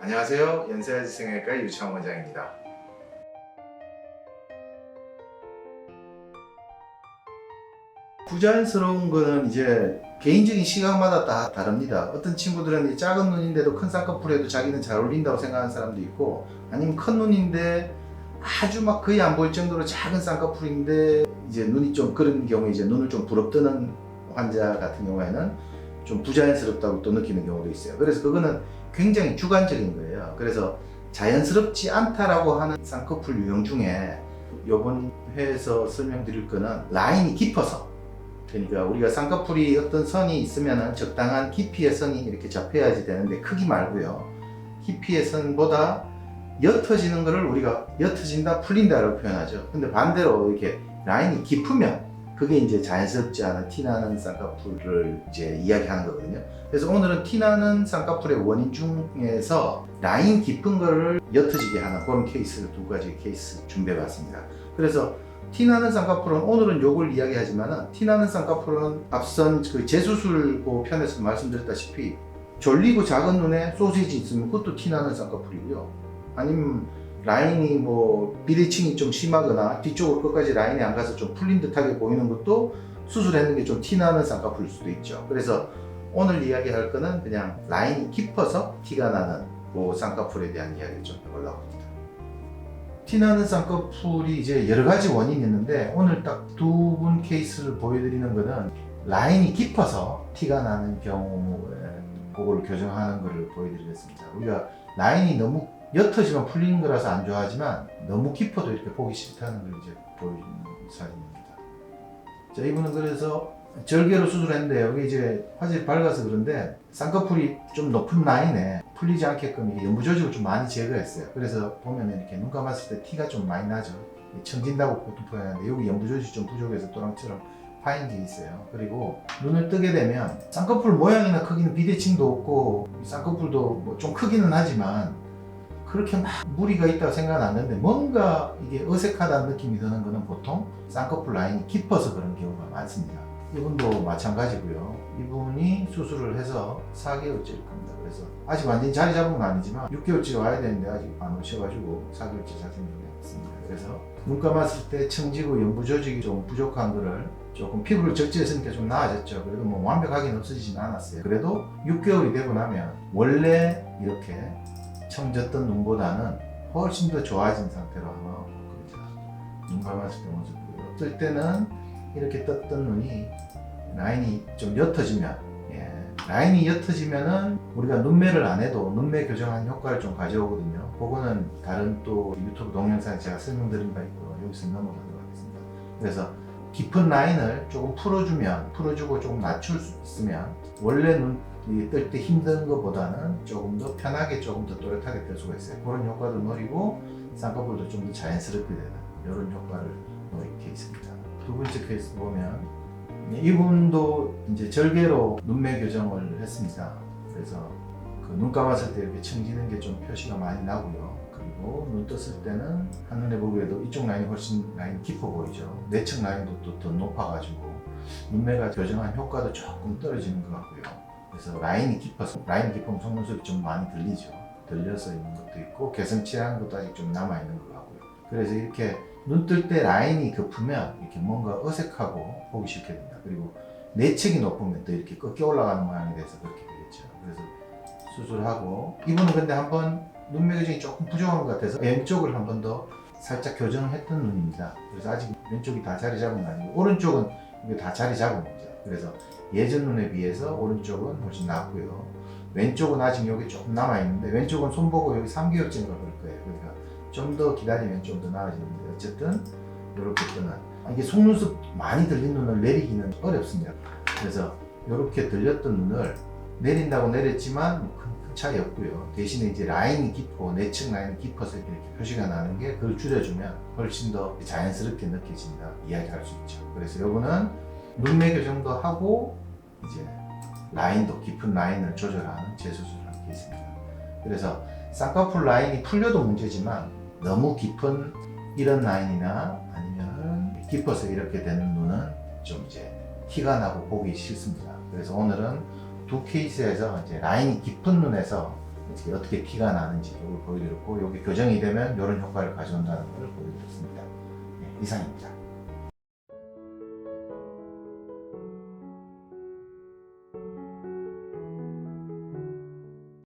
안녕하세요. 연세아지 생활과 유창 원장입니다. 부자연스러운 거는 이제 개인적인 시각마다 다 다릅니다. 어떤 친구들은 이 작은 눈인데도 큰 쌍꺼풀에도 자기는 잘 어울린다고 생각하는 사람도 있고 아니면 큰 눈인데 아주 막 거의 안 보일 정도로 작은 쌍꺼풀인데 이제 눈이 좀 그런 경우에 이제 눈을 좀 부럽뜨는 환자 같은 경우에는 좀 부자연스럽다고 또 느끼는 경우도 있어요. 그래서 그거는 굉장히 주관적인 거예요. 그래서 자연스럽지 않다라고 하는 쌍꺼풀 유형 중에 이번 회에서 설명드릴 거는 라인이 깊어서 그러니까 우리가 쌍꺼풀이 어떤 선이 있으면 적당한 깊이의 선이 이렇게 잡혀야지 되는데 크기 말고요. 깊이의 선보다 옅어지는 것을 우리가 옅어진다, 풀린다라고 표현하죠. 근데 반대로 이렇게 라인이 깊으면 그게 이제 자연스럽지 않은 티나는 쌍꺼풀을 이제 이야기하는 거거든요. 그래서 오늘은 티나는 쌍꺼풀의 원인 중에서 라인 깊은 거를 옅어지게 하는 그런 케이스 두 가지 케이스 준비해 봤습니다. 그래서 티나는 쌍꺼풀은 오늘은 요걸 이야기하지만은 티나는 쌍꺼풀은 앞선 그 재수술 그 편에서 말씀드렸다시피 졸리고 작은 눈에 소시지 있으면 그것도 티나는 쌍꺼풀이고요. 아니면 라인이 뭐 비대칭이 좀 심하거나 뒤쪽으로 끝까지 라인이 안 가서 좀 풀린 듯하게 보이는 것도 수술했는 게 좀 티나는 쌍꺼풀일 수도 있죠. 그래서 오늘 이야기할 거는 그냥 라인이 깊어서 티가 나는 그 쌍꺼풀에 대한 이야기를 좀 해보려고 합니다. 티나는 쌍꺼풀이 이제 여러 가지 원인이 있는데 오늘 딱 두 분 케이스를 보여드리는 거는 라인이 깊어서 티가 나는 경우에 그걸 교정하는 것을 보여드리겠습니다. 우리가 라인이 너무 옅어지면 풀리는 거라서 안 좋아하지만 너무 깊어도 이렇게 보기 싫다는 걸 이제 보여주는 사진입니다. 자, 이분은 그래서 절개로 수술했는데 여기 이제 화질이 밝아서 그런데 쌍꺼풀이 좀 높은 라인에 풀리지 않게끔 이게 연부 조직을 좀 많이 제거했어요. 그래서 보면 이렇게 눈 감았을 때 티가 좀 많이 나죠. 청진다고 보통 표현하는데 여기 연부 조직이 좀 부족해서 또랑처럼 파인 게 있어요. 그리고 눈을 뜨게 되면 쌍꺼풀 모양이나 크기는 비대칭도 없고 쌍꺼풀도 뭐 좀 크기는 하지만 그렇게 막 무리가 있다고 생각은 안 드는데 뭔가 이게 어색하다는 느낌이 드는 거는 보통 쌍꺼풀 라인이 깊어서 그런 경우가 많습니다. 이분도 마찬가지고요. 이분이 수술을 해서 4개월째일 겁니다. 그래서 아직 완전히 자리 잡은 건 아니지만 6개월째 와야 되는데 아직 안 오셔가지고 4개월째 자생님이 왔습니다. 그래서 눈 감았을 때 청지고 연부 조직이 좀 부족한 거를 조금 피부를 적재했으니까 좀 나아졌죠. 그래도 뭐 완벽하게는 없어지진 않았어요. 그래도 6개월이 되고 나면 원래 이렇게 청졌던 눈보다는 훨씬 더 좋아진 상태로 한번 볼 겁니다. 눈 감았을 때 모습고요. 어떨 때는 이렇게 떴던 눈이 라인이 좀 옅어지면 예, 라인이 옅어지면은 우리가 눈매를 안 해도 눈매 교정한 효과를 좀 가져오거든요. 그거는 다른 또 유튜브 동영상에 제가 설명드린 바 있고 여기서 넘어가도록 하겠습니다. 그래서 깊은 라인을 조금 풀어주면 풀어주고 조금 낮출 수 있으면 원래 눈 뜰 때 힘든 것보다는 조금 더 편하게 조금 더 또렷하게 뜰 수가 있어요. 그런 효과도 노리고 쌍꺼풀도 좀 더 자연스럽게 되는 이런 효과를 노린 케이스입니다. 두 번째 케이스 보면 이분도 이제 절개로 눈매 교정을 했습니다. 그래서 그 눈 감았을 때 이렇게 청지는 게 좀 표시가 많이 나고요. 그리고 눈 떴을 때는 한눈에 보기에도 이쪽 라인이 훨씬 라인이 깊어 보이죠. 내측 라인도 또 더 높아가지고 눈매가 교정한 효과도 조금 떨어지는 것 같고요. 그래서 라인이 깊어서 라인 깊으면 속눈썹이 좀 많이 들리죠. 들려서 있는 것도 있고 개성치한 것도 아직 좀 남아 있는 것 같고요. 그래서 이렇게 눈 뜰 때 라인이 급으면 이렇게 뭔가 어색하고 보기 싫게 됩니다. 그리고 내측이 높으면 또 이렇게 꺾여 올라가는 모양이 돼서 그렇게 되겠죠. 그래서 수술하고 이분은 근데 한번 눈 매 교정이 조금 부족한 것 같아서 왼쪽을 한 번 더 살짝 교정을 했던 눈입니다. 그래서 아직 왼쪽이 다 자리 잡은 건 아니고 오른쪽은 이게 다 자리 잡은 거죠. 그래서 예전 눈에 비해서 오른쪽은 훨씬 낫고요. 왼쪽은 아직 여기 조금 남아 있는데 왼쪽은 손보고 여기 3개월째인가 그럴 거예요. 그러니까 좀 더 기다리면 좀 더 나아지는데 어쨌든 이렇게 뜨는 아, 이게 속눈썹 많이 들린 눈을 내리기는 어렵습니다. 그래서 이렇게 들렸던 눈을 내린다고 내렸지만 뭐 큰, 큰 차이 없고요. 대신에 이제 라인이 깊고 내측 라인이 깊어서 이렇게 표시가 나는 게 그걸 줄여주면 훨씬 더 자연스럽게 느껴진다 이야기할 수 있죠. 그래서 요거는 눈매 교정도 하고 이제 라인도 깊은 라인을 조절하는 재수술을 한 케이스입니다. 그래서 쌍꺼풀 라인이 풀려도 문제지만 너무 깊은 이런 라인이나 아니면 깊어서 이렇게 되는 눈은 좀 이제 티가 나고 보기 싫습니다. 그래서 오늘은 두 케이스에서 이제 라인이 깊은 눈에서 어떻게 티가 나는지 이걸 보여드렸고 이게 교정이 되면 이런 효과를 가져온다는 걸 보여드렸습니다. 네, 이상입니다.